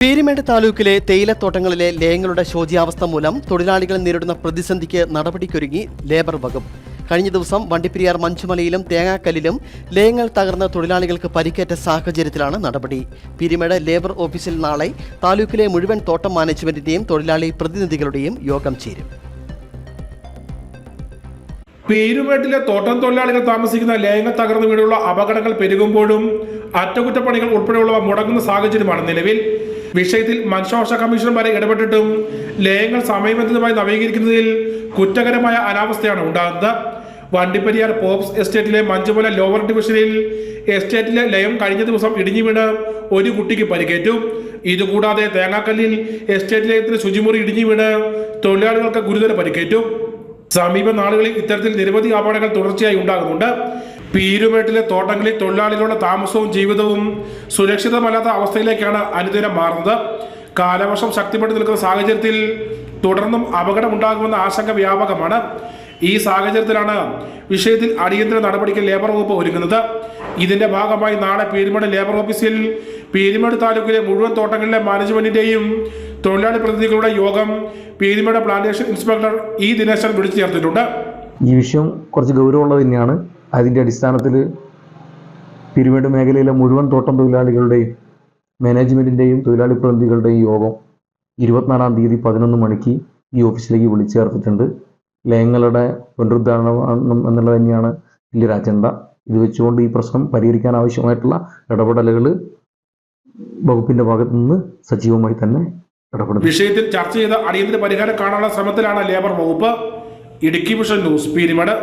പീരിമേട് താലൂക്കിലെ തേയിലത്തോട്ടങ്ങളിലെ ലേയങ്ങളുടെ ശോചിയാവസ്ഥ മൂലം തൊഴിലാളികൾ നേരിടുന്ന പ്രതിസന്ധിക്ക് നടപടിക്കൊരുങ്ങി ലേബർ വകുപ്പ്. കഴിഞ്ഞ ദിവസം വണ്ടിപ്പെരിയാർ മഞ്ചുമലയിലും തേങ്ങാക്കല്ലിലും ലേയങ്ങൾ തകർന്ന തൊഴിലാളികൾക്ക് പരിക്കേറ്റ സാഹചര്യത്തിലാണ് നടപടി. പീരിമേട് ലേബർ ഓഫീസിൽ നാളെ താലൂക്കിലെ മുഴുവൻ തോട്ടം മാനേജ്മെന്റിന്റെയും തൊഴിലാളി പ്രതിനിധികളുടെയും യോഗം ചേരും. പേരുമേട്ടിലെ തോട്ടം തൊഴിലാളികൾ താമസിക്കുന്ന ലയങ്ങൾ തകർന്നു വീടുള്ള അപകടങ്ങൾ പെരുകുമ്പോഴും അറ്റകുറ്റപ്പണികൾ ഉൾപ്പെടെയുള്ളവ മുടങ്ങുന്ന സാഹചര്യമാണ് നിലവിൽ. വിഷയത്തിൽ മനുഷ്യാവകാശ കമ്മീഷൻ വരെ ഇടപെട്ടിട്ടും ലയങ്ങൾ സമയബന്ധിതമായി നവീകരിക്കുന്നതിൽ കുറ്റകരമായ അനാവസ്ഥയാണ് ഉണ്ടാകുന്നത്. വണ്ടിപ്പെരിയാർ പോപ്സ് എസ്റ്റേറ്റിലെ മഞ്ചുമല ലോവർ ഡിവിഷനിൽ എസ്റ്റേറ്റിലെ ലയം കഴിഞ്ഞ ദിവസം ഇടിഞ്ഞു വീണ് ഒരു കുട്ടിക്ക് പരിക്കേറ്റു. ഇതുകൂടാതെ തേങ്ങാക്കല്ലിൽ എസ്റ്റേറ്റ് ലയത്തിന് ശുചിമുറി ഇടിഞ്ഞു വീണ് തൊഴിലാളികൾക്ക് ഗുരുതര പരിക്കേറ്റു. സമീപ നാളുകളിൽ ഇത്തരത്തിൽ നിരവധി അപകടങ്ങൾ തുടർച്ചയായി ഉണ്ടാകുന്നുണ്ട്. പീരുമേട്ടിലെ തോട്ടങ്ങളിൽ തൊഴിലാളികളുടെ താമസവും ജീവിതവും സുരക്ഷിതമല്ലാത്ത അവസ്ഥയിലേക്കാണ് അനുദിനം മാറുന്നത്. കാലവർഷം ശക്തിപ്പെട്ടു നിൽക്കുന്ന സാഹചര്യത്തിൽ തുടർന്നും അപകടമുണ്ടാകുമെന്ന ആശങ്ക വ്യാപകമാണ്. ഈ സാഹചര്യത്തിലാണ് വിഷയത്തിൽ അടിയന്തര നടപടിക്ക് ലേബർ വകുപ്പ് ഒരുങ്ങുന്നത്. ഇതിന്റെ ഭാഗമായി നാളെ പീരുമേട് ലേബർ ഓഫീസിൽ പീരുമേട് താലൂക്കിലെ മുഴുവൻ തോട്ടങ്ങളിലെ മാനേജ്മെന്റിന്റെയും തൊഴിലാളി പ്രതിനിധികളുടെ യോഗം Peermade plantation inspector E Dineshan വിളിച്ചു ചേർത്തിട്ടുണ്ട്. ഈ വിഷയം കുറച്ച് ഗൗരവമുള്ളത് തന്നെയാണ്. അതിന്റെ അടിസ്ഥാനത്തിൽ പിരിവേട് മേഖലയിലെ മുഴുവൻ തോട്ടം തൊഴിലാളികളുടെയും മാനേജ്മെന്റിന്റെയും തൊഴിലാളി പ്രതിനിധികളുടെയും യോഗം ഇരുപത്തിനാലാം തീയതി പതിനൊന്ന് മണിക്ക് ഈ ഓഫീസിലേക്ക് വിളിച്ചു ചേർത്തിട്ടുണ്ട് ലയങ്ങളുടെ പുനരുദ്ധാരണം എന്നുള്ളത് തന്നെയാണ് വലിയൊരു അജണ്ട ഇത് വെച്ചുകൊണ്ട് ഈ പ്രശ്നം പരിഹരിക്കാൻ ആവശ്യമായിട്ടുള്ള ഇടപെടലുകൾ വകുപ്പിന്റെ ഭാഗത്തു നിന്ന് സജീവമായി തന്നെ ഇടപെടും വിഷയത്തിൽ ചർച്ച ചെയ്ത അടിയന്തര പരിഹാരം കാണാനുള്ള ശ്രമത്തിലാണ് ലേബർ വകുപ്പ്. Idukki mission news Peermade.